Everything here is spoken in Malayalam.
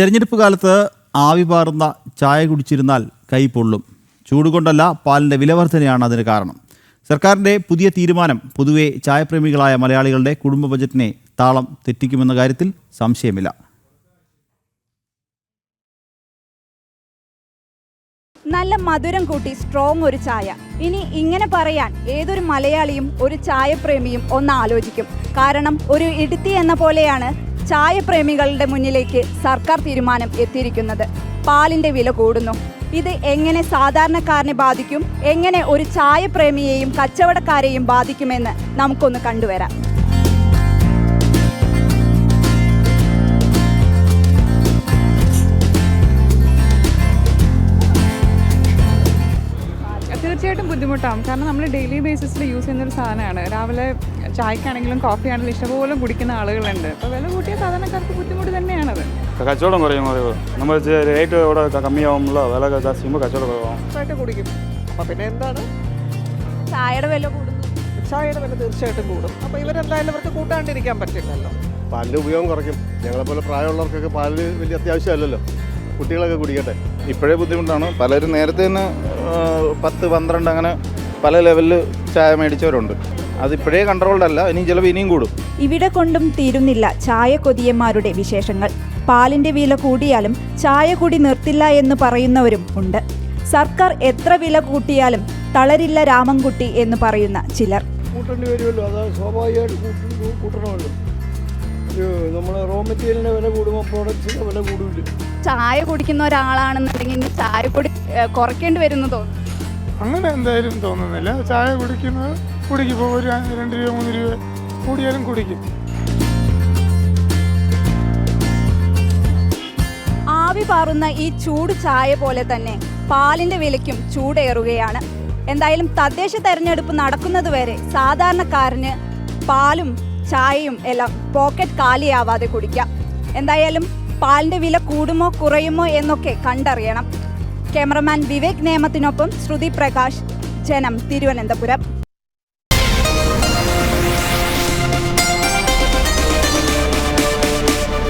തെരഞ്ഞെടുപ്പ് കാലത്ത് ആവി പാറുന്ന ചായ കുടിച്ചിരുന്നാൽ കൈ പൊള്ളും. ചൂടുകൊണ്ടല്ല പാലിന്റെ വിലവർധനയാണ് അതിന് കാരണം. സർക്കാരിന്റെ പുതിയ തീരുമാനം പൊതുവെ ചായപ്രേമികളായ മലയാളികളുടെ കുടുംബ ബജറ്റിനെ താളം തെറ്റിക്കുമെന്ന കാര്യത്തിൽ സംശയമില്ല. നല്ല മധുരം കൂട്ടി സ്ട്രോങ് ഒരു ചായ. ഇനി ഇങ്ങനെ പറയാൻ ഏതൊരു മലയാളിയും ഒരു ചായപ്രേമിയും ഒന്ന് ആലോചിക്കും. കാരണം ഒരു ഇടുത്തി എന്ന പോലെയാണ് ചായപ്രേമികളുടെ മുന്നിലേക്ക് സർക്കാർ തീരുമാനം എത്തിയിരിക്കുന്നത്. പാലിന്റെ വില കൂടുന്നു. ഇത് എങ്ങനെ സാധാരണക്കാരനെ ബാധിക്കും? എങ്ങനെ ഒരു ചായപ്രേമിയെയും കച്ചവടക്കാരെയും ബാധിക്കുമെന്ന് നമുക്കൊന്ന് കണ്ടുവരാം. തീർച്ചയായിട്ടും ബുദ്ധിമുട്ടാവും. കാരണം നമ്മൾ ഡെയിലി ബേസിസിൽ യൂസ് ചെയ്യുന്ന ഒരു സാധനമാണ്. രാവിലെ ചായക്കാണെങ്കിലും കോഫി ആണെങ്കിലും ഇഷ്ടപോലെ കുടിക്കുന്ന ആളുകളുണ്ട്. അപ്പോൾ വില കൂട്ടിയ സാധാരണക്കാർക്ക് ബുദ്ധിമുട്ട് തന്നെയാണത്. കച്ചവടം കുറയും നമ്മൾ റേറ്റ് ഇവിടെ കമ്മിയാവുമ്പോൾ വില ജാസ്തി ചെയ്യുമ്പോൾ കച്ചവടം കുറവാകും കുടിക്കും. അപ്പോൾ പിന്നെ എന്താണ്? ചായയുടെ വില കൂടും ചായയുടെ വില തീർച്ചയായിട്ടും കൂടും. അപ്പോൾ ഇവരെന്തായാലും അവർക്ക് കൂട്ടാണ്ടിരിക്കാൻ പറ്റില്ലല്ലോ. പാലിന്റെ ഉപയോഗം കുറയ്ക്കും. ഞങ്ങളെപ്പോലെ പ്രായമുള്ളവർക്കൊക്കെ പാൽ വലിയ അത്യാവശ്യമല്ലല്ലോ. കുട്ടികളൊക്കെ കുടിക്കട്ടെ. ഇപ്പോഴേ ബുദ്ധിമുട്ടാണ്. പലരും നേരത്തെ തന്നെ പത്ത് പന്ത്രണ്ട് അങ്ങനെ പല ലെവലിൽ ചായ മേടിച്ചവരുണ്ട്. അതിപ്പോഴേ കൺട്രോൾഡ് അല്ല ഇനിയും ചിലപ്പോൾ ഇനിയും കൂടും. ഇവിടെ കൊണ്ടും തീരുന്നില്ല ചായ കൊതിയന്മാരുടെ വിശേഷങ്ങൾ. പാലിന്റെ വില കൂടിയാലും ചായ കൂടി നിർത്തില്ല എന്ന് പറയുന്നവരും ഉണ്ട്. സർക്കാർ എത്ര വില കൂട്ടിയാലും തളരില്ല രാമൻകുട്ടി എന്ന് പറയുന്ന ചിലർ. കൂട്ടേണ്ടി വരുമല്ലോ അത് സ്വാഭാവികമായിട്ട് കൂട്ട- കൂട്ടണമല്ലോ. ഒരു നമ്മുടെ റോ മെറ്റീരിയലിന്റെ വില കൂടുമ്പോൾ പ്രോഡക്ട്സിന്റെ വില കൂടില്ല ചായ കുടിക്കുന്ന ഒരാളാണെന്നുണ്ടെങ്കിൽ ഇനി ചായ കുടി കുറയ്ക്കേണ്ടി വരുന്നു തോന്നുന്നു. അങ്ങനെ എന്തായാലും തോന്നുന്നില്ല. ചായ കുടിക്കുന്നത് കുടിക്കും. ഒരു രണ്ട് രൂപ മൂന്ന് രൂപ കൂടിയാലും കുടിക്കും. ആവി പാറുന്ന ഈ ചൂട് ചായ പോലെ തന്നെ പാലിന്റെ വിലയ്ക്കും ചൂടേറുകയാണ്. എന്തായാലും തദ്ദേശ തെരഞ്ഞെടുപ്പ് നടക്കുന്നതുവരെ സാധാരണക്കാരന് പാലും ചായയും എല്ലാം പോക്കറ്റ് കാലിയാവാതെ കുടിക്കാം. എന്തായാലും പാലിന്റെ വില കൂടുമോ കുറയുമോ എന്നൊക്കെ കണ്ടറിയണം. ക്യാമറമാൻ വിവേക് നേമത്തിനൊപ്പം ശ്രുതി പ്രകാശ് ജനം തിരുവനന്തപുരം.